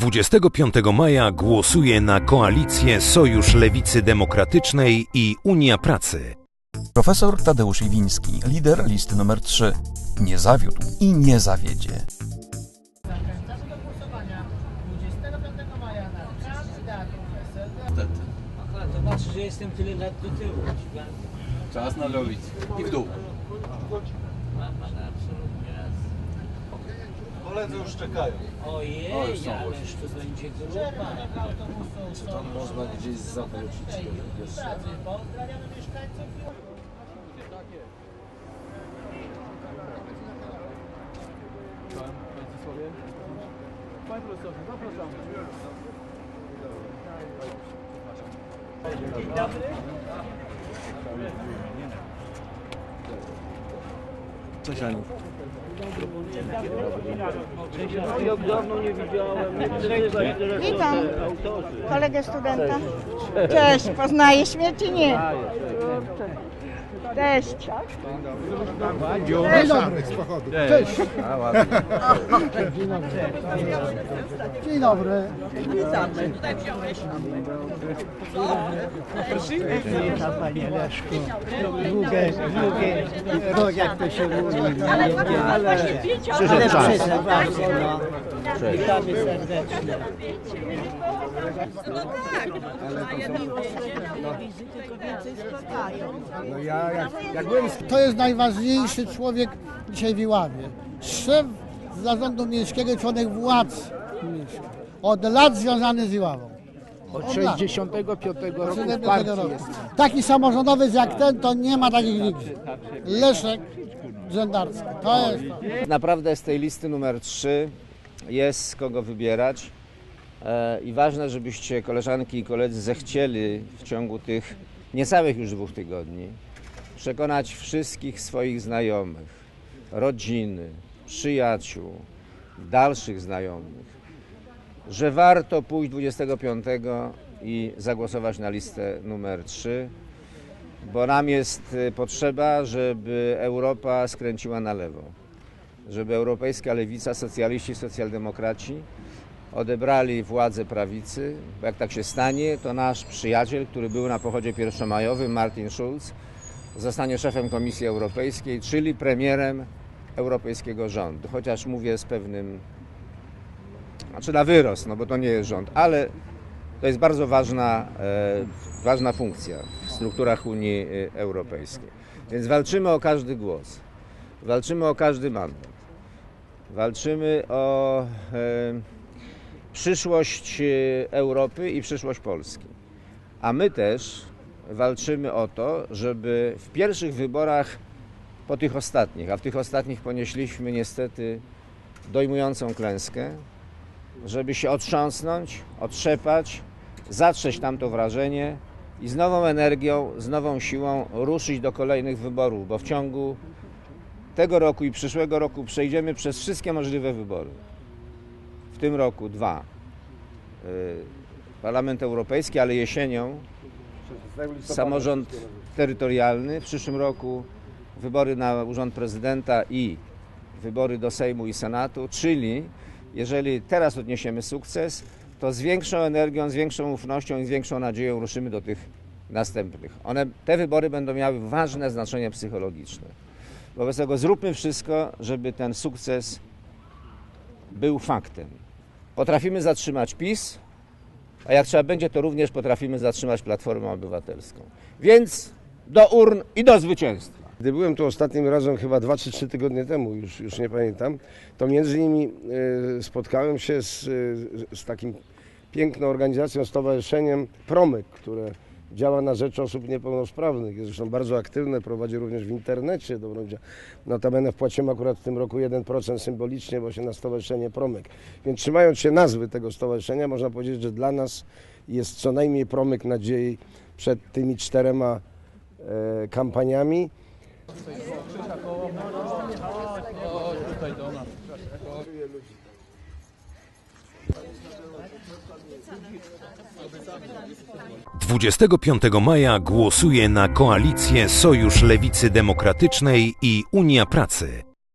25 maja głosuje na koalicję Sojusz Lewicy Demokratycznej i Unia Pracy. Profesor Tadeusz Iwiński, lider listy numer 3. Nie zawiódł i nie zawiedzie. głosowania 25 maja na kandydatów SLD. Aha, to znaczy, że jestem tyle lat do tyłu. Czas nadrobić. I w dół. Ma pan absolutnie. Koledzy już czekają. Ojej, O, już są ależ to będzie grupa. Są Tam można gdzieś zawrócić. wiesz. Pozdrawiamy mieszkańców Witam kolegę studenta. Cześć, poznajesz mnie czy nie? Cześć. Dzień dobry, z pochodu. Cześć. Dzień dobry. Witam panie Leszku. Długie, długie, rok jak to się mówi. Ale, ale przyszedł bardzo, no. Witamy serdecznie. To jest najważniejszy człowiek dzisiaj w Iławie. Szef zarządu miejskiego, członek władz miejskich. Od lat związany z Iławą. Od lat. 65 roku w 65 partii roku. jest. Taki samorządowiec jak ten, to nie ma takich nigdzie. Leszek Żendarski. To jest to. Naprawdę z tej listy numer 3 jest z kogo wybierać. E, I ważne, żebyście koleżanki i koledzy zechcieli w ciągu tych niecałych już dwóch tygodni przekonać wszystkich swoich znajomych, rodziny, przyjaciół, dalszych znajomych, że warto pójść 25 i zagłosować na listę numer 3 bo nam jest y, potrzeba, żeby Europa skręciła na lewo. Żeby europejska lewica, socjaliści, socjaldemokraci odebrali władzę prawicy, bo jak tak się stanie, to nasz przyjaciel, który był na pochodzie pierwszomajowym, Martin Schulz, zostanie szefem Komisji Europejskiej, czyli premierem europejskiego rządu. Chociaż mówię z pewnym, znaczy na wyrost, no bo to nie jest rząd, ale to jest bardzo ważna, e, ważna funkcja w strukturach Unii e, Europejskiej. Więc walczymy o każdy głos, walczymy o każdy mandat, walczymy o e, przyszłość e, Europy i przyszłość Polski. A my też walczymy o to, żeby w pierwszych wyborach po tych ostatnich, a w tych ostatnich ponieśliśmy niestety dojmującą klęskę, żeby się otrząsnąć, otrzepać, zatrzeć tamto wrażenie i z nową energią, z nową siłą ruszyć do kolejnych wyborów, bo w ciągu tego roku i przyszłego roku przejdziemy przez wszystkie możliwe wybory. W tym roku dwa. Y, Parlament Europejski, ale jesienią samorząd terytorialny. W przyszłym roku wybory na urząd prezydenta i wybory do Sejmu i Senatu, czyli jeżeli teraz odniesiemy sukces, to z większą energią, z większą ufnością i z większą nadzieją ruszymy do tych następnych. One, te wybory będą miały ważne znaczenie psychologiczne. Wobec tego zróbmy wszystko, żeby ten sukces był faktem. Potrafimy zatrzymać PiS, a jak trzeba będzie, to również potrafimy zatrzymać Platformę Obywatelską. Więc do urn i do zwycięstwa. Gdy byłem tu ostatnim razem, chyba 2 czy 3 tygodnie temu, już, już nie pamiętam, to między innymi e, spotkałem się z, e, z takim piękną organizacją, stowarzyszeniem Promyk, które działa na rzecz osób niepełnosprawnych. Jest zresztą bardzo aktywne, prowadzi również w internecie. Dobrą dzia- Notabene wpłaciłem akurat w tym roku 1% symbolicznie właśnie na stowarzyszenie Promyk. Więc trzymając się nazwy tego stowarzyszenia, można powiedzieć, że dla nas jest co najmniej promyk nadziei przed tymi czterema e, kampaniami. Dwudziestego 25 maja głosuje na koalicję Sojusz Lewicy Demokratycznej i Unia Pracy.